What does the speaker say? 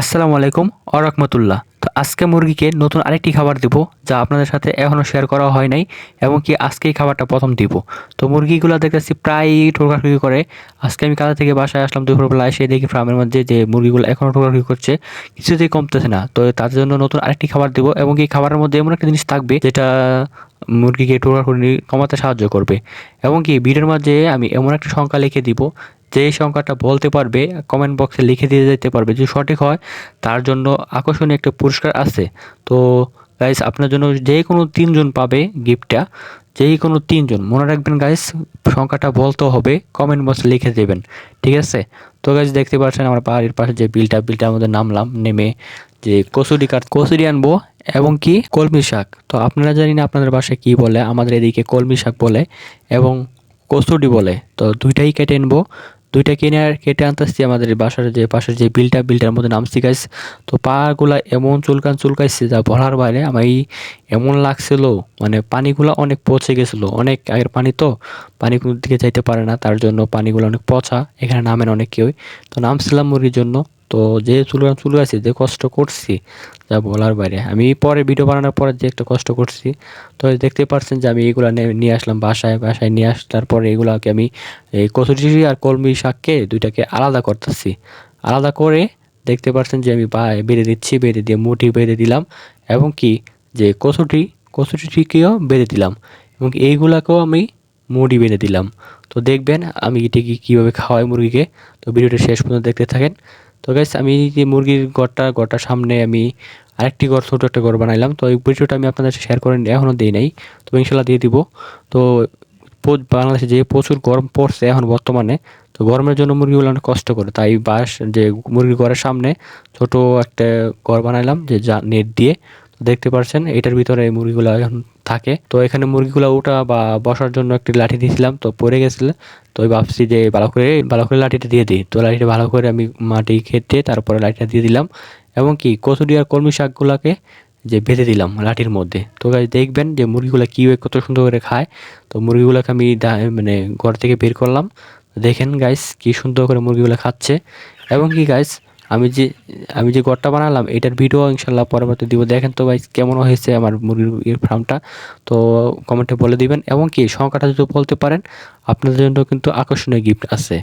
আসসালামু আলাইকুম আরহামতুল্লাহ তো আজকে মুরগিকে নতুন আরেকটি খাবার দিব যা আপনাদের সাথে এখনও শেয়ার করা হয় নাই এবং কি আজকেই খাবারটা প্রথম দিব। তো মুরগিগুলো দেখতেছি প্রায়ই ঠোকাঠুকি করে। আজকে আমি কাজা থেকে বাসায় আসলাম, দুপুরবেলা এসে দেখি ফার্মের মধ্যে যে মুরগিগুলো এখনও ঠোকাঠুকি করছে, কিছুতেই কমতেছে না। তো তার জন্য নতুন আরেকটি খাবার দিব এবং এই খাবারের মধ্যে এমন একটা জিনিস থাকবে যেটা মুরগিকে ঠোকাঠুকি কমাতে সাহায্য করবে। এবং কি ভিডিওর মাঝে আমি এমন একটা সংখ্যা লিখে দিব যে সংখ্যাটা বলতে পারবে কমেন্ট বক্সে লিখে দিয়ে যেতে পারবে যদি সঠিক হয়, তার জন্য আকর্ষণীয় একটা পুরস্কার আছে। তো গাইস আপনার জন্য যে কোনো তিনজন পাবে গিফটটা যেই কোনো তিনজন, মনে রাখবেন গাইস সংখ্যাটা বলতে হবে কমেন্ট বক্সে লিখে দেবেন, ঠিক আছে? তো গাইস দেখতে পাচ্ছেন আমার বাড়ির পাশে যে বিলটা, বিলটার মধ্যে নামলাম, নেমে যে কচুরি কাঠ কচুরি আনব এবং কি? কলমি শাক। তো আপনারা জানি না আপনাদের বাসায় কী বলে, আমাদের এদিকে কলমি শাক বলে এবং কচুরি বলে। তো দুইটাই কেটে নেব দুইটা কিনে কেটে আনতেছি আমাদের বাসার যে পাশের যে বিলটা, বিলটার মধ্যে নামছি গাইস তো পাগুলা এমন চুলকান চুলকাইছে যা বলার বাইরে, আমার এমন লাগছিল মানে পানিগুলো অনেক পচে গেছিল। অনেক আগের পানি তো, পানি কোনো দিকে যাইতে পারে না, তার জন্য পানিগুলো অনেক পচা, এখানে নামেন অনেক কেউই। তো নামছিলাম মুরগির জন্য। তো যে চুলকান চুলকাইছি যে কষ্ট করছি, যা বলার বাইরে। আমি পরে ভিডিও বানানোর পরে যে একটা কষ্ট করছি, তো দেখতে পাচ্ছেন যে আমি এগুলো নিয়ে আসলাম বাসায় বাসায় নিয়ে আসার পরে এগুলোকে আমি এই কচুরি আর কলমি শাককে দুইটাকে আলাদা করতেছি। আলাদা করে দেখতে পাচ্ছেন যে আমি বেঁধে দিচ্ছি বেঁধে দিয়ে মুঠি বেঁধে দিলাম এবং কি, যে কচুটি কচুটিকেও বেঁধে দিলাম এবং এইগুলাকেও আমি মুড়ি বেঁধে দিলাম। তো দেখবেন আমি এটিকে কীভাবে খাওয়াই মুরগিকে। তো ভিডিওটা শেষ পর্যন্ত দেখতে থাকেন। তো গাইস আমি যে মুরগির ঘরটা ঘরটার সামনে আমি আরেকটি ঘর ছোটো একটা ঘর বানাইলাম। তো এই ভিডিওটা আমি আপনাদের শেয়ার করে এখনও দিই নাই। তো ইনশাল্লাহ দিয়ে দিব। তো বাংলাদেশে যে প্রচুর গরম পড়ছে এখন বর্তমানে, তো গরমের জন্য মুরগিগুলো অনেক কষ্ট করে। তাই বাস যে মুরগির ঘরের সামনে ছোট একটা ঘর বানাইলাম, যে যা নেট দিয়ে। দেখতে পারছেন, এটার ভিতরে এই মুরগিগুলো এখন থাকে। তো এখানে মুরগিগুলো ওঠা বা বসার জন্য একটি লাঠি দিয়েছিলাম, তো পড়ে গেছিল। তো ওই ভাবছি যে ভালো করে ভালো করে লাঠিটা দিয়ে দিই। তো লাঠিটা ভালো করে আমি মাটি খেতে তারপরে লাঠিটা দিয়ে দিলাম। এবং কি কচুরি আর কলমি শাকগুলোকে যে বেঁধে দিলাম লাঠির মধ্যে। তো গাছ দেখবেন যে মুরগিগুলো কীভাবে কত সুন্দর করে খায়। তো মুরগিগুলোকে আমি মানে ঘর থেকে বের করলাম। দেখেন গাইস কি সুন্দর করে মুরগিগুলো খাচ্ছে। এবং কি গাইস আমি যে আমি যে ঘরটা বানালাম, এটার ভিডিও ইনশাল্লাহ পরবর্তী দিব। দেখেন তো ভাই কেমন হয়েছে আমার মুরগির ফার্মটা তো কমেন্টে বলে দিবেন। এবং কি, সংখ্যাটা যদি বলতে পারেন, আপনাদের জন্য কিন্তু আকর্ষণীয় গিফট আছে।